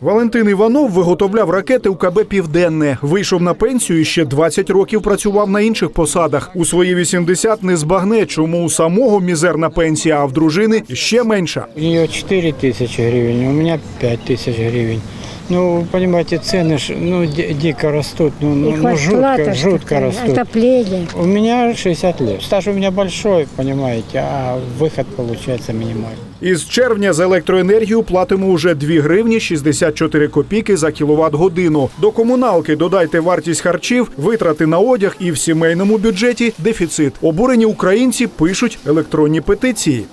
Валентин Іванов виготовляв ракети у КБ Південне. Вийшов на пенсію і ще 20 років працював на інших посадах. У свої 80 не збагне, чому у самого мізерна пенсія, а в дружини ще менша. У нього 4 тисячі гривень, у мене 5 тисяч гривен. Ну, вы понимаете, цены ж, ну, ди- дико растут, ну, ну, И ну, жутко, квартплата, ж жутко такая, растут. отопление. У меня 60 лет. Стаж у меня большой, понимаете, а выход получается минимальный. Із червня за електроенергію платимо уже 2 гривні 64 копійки за кіловат годину. До комуналки додайте вартість харчів, витрати на одяг і в сімейному бюджеті дефіцит. Обурені українці пишуть електронні петиції.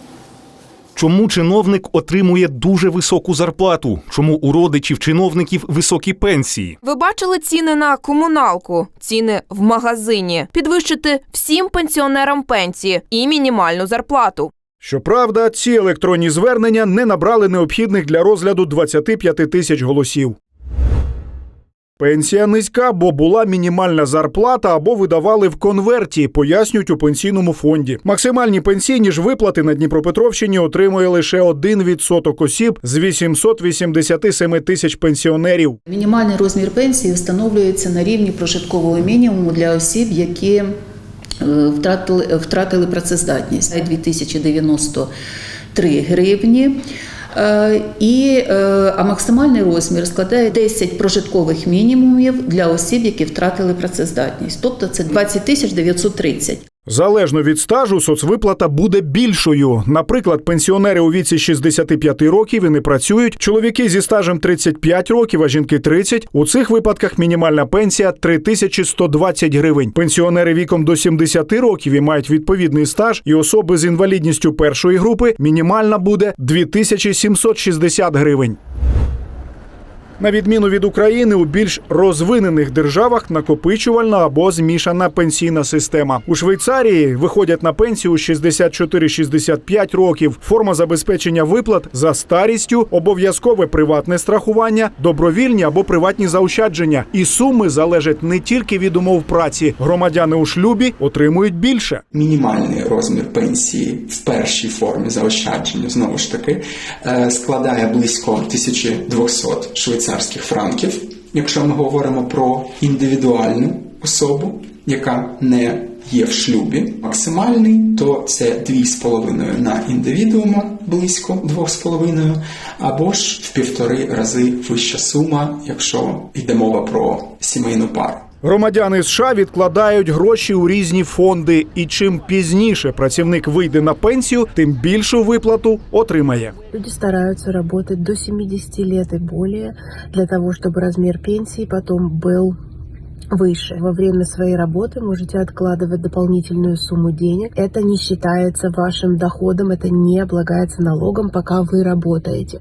Чому чиновник отримує дуже високу зарплату? Чому у родичів чиновників високі пенсії? Ви бачили ціни на комуналку, ціни в магазині, підвищити всім пенсіонерам пенсії і мінімальну зарплату. Щоправда, ці електронні звернення не набрали необхідних для розгляду 25 тисяч голосів. Пенсія низька, бо була мінімальна зарплата або видавали в конверті, пояснюють у пенсійному фонді. Максимальні пенсійні ж виплати на Дніпропетровщині отримує лише 1% осіб з 887 тисяч пенсіонерів. Мінімальний розмір пенсії встановлюється на рівні прожиткового мінімуму для осіб, які е, втратили, втратили працездатність 2093 гривні. Е, І, е, а максимальний розмір складає 10 прожиткових мінімумів для осіб, які втратили працездатність, тобто це 20 тисяч 930. Залежно від стажу, соцвиплата буде більшою. Наприклад, пенсіонери у віці 65 років і не працюють, чоловіки зі стажем 35 років, а жінки 30. У цих випадках мінімальна пенсія 3120 гривень. Пенсіонери віком до 70 років і мають відповідний стаж, і особи з інвалідністю першої групи мінімальна буде 2760 гривень. На відміну від України, у більш розвинених державах накопичувальна або змішана пенсійна система. У Швейцарії виходять на пенсію у 64-65 років. Форма забезпечення виплат за старістю, обов'язкове приватне страхування, добровільні або приватні заощадження. І суми залежать не тільки від умов праці. Громадяни у шлюбі отримують більше. мінімальний розмір пенсії в першій формі заощадження знову ж таки е, складає близько 1200 швейцарських франків, якщо ми говоримо про індивідуальну особу, яка не є в шлюбі. Максимальний то це 2,5 на індивідуума, близько 2,5, або ж в півтори рази вища сума, якщо йде мова про сімейну пару. Громадяни США відкладають гроші у різні фонди, і чим пізніше працівник вийде на пенсію, тим більшу виплату отримає. Люди стараются работать до 70 лет и более для того, чтобы размер пенсии потом был выше. Во время своей работы можете откладывать дополнительную сумму денег. Это не считается вашим доходом, это не облагается налогом, пока вы работаете.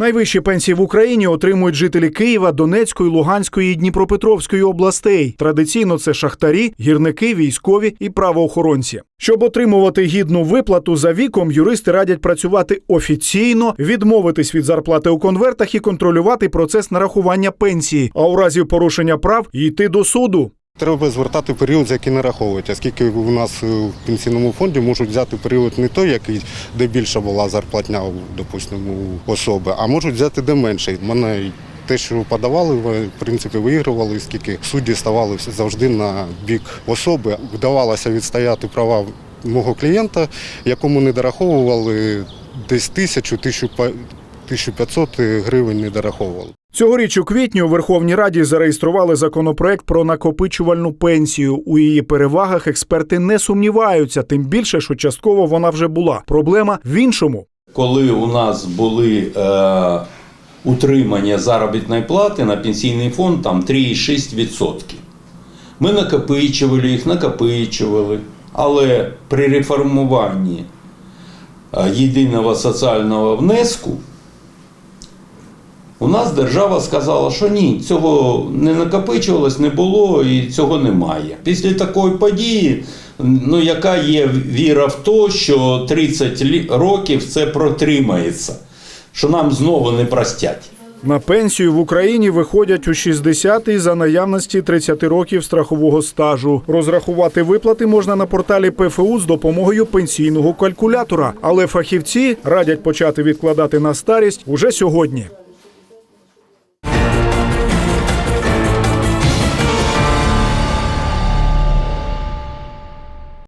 Найвищі пенсії в Україні отримують жителі Києва, Донецької, Луганської і Дніпропетровської областей. Традиційно це шахтарі, гірники, військові і правоохоронці. Щоб отримувати гідну виплату за віком, юристи радять працювати офіційно, відмовитись від зарплати у конвертах і контролювати процес нарахування пенсії. А у разі порушення прав йти до суду. Треба звертати період, за який нараховують, оскільки у нас е, в пенсійному фонді можуть взяти період не той, який де більша була зарплатня, допустимо, особи, а можуть взяти де менше. Мене те, що подавали, в принципі, виігрували, оскільки судді ставали завжди на бік особи. Вдавалося відстояти права мого клієнта, якому не дораховували десь тисячу, тисячу 1500 гривень не дораховували. Цьогоріч у квітні у Верховній Раді зареєстрували законопроект про накопичувальну пенсію. У її перевагах експерти не сумніваються, тим більше, що частково вона вже була. Проблема в іншому. коли у нас були е, утримання заробітної плати на пенсійний фонд там 3,6%. Ми накопичували їх, накопичували, але при реформуванні е, єдиного соціального внеску у нас держава сказала, що ні, цього не накопичувалось, не було і цього немає. Після такої події, ну яка є віра в те, що 30 лі- років це протримається, що нам знову не простять. На пенсію в Україні виходять у 60-й за наявності 30 років страхового стажу. Розрахувати виплати можна на порталі ПФУ з допомогою пенсійного калькулятора, але фахівці радять почати відкладати на старість уже сьогодні.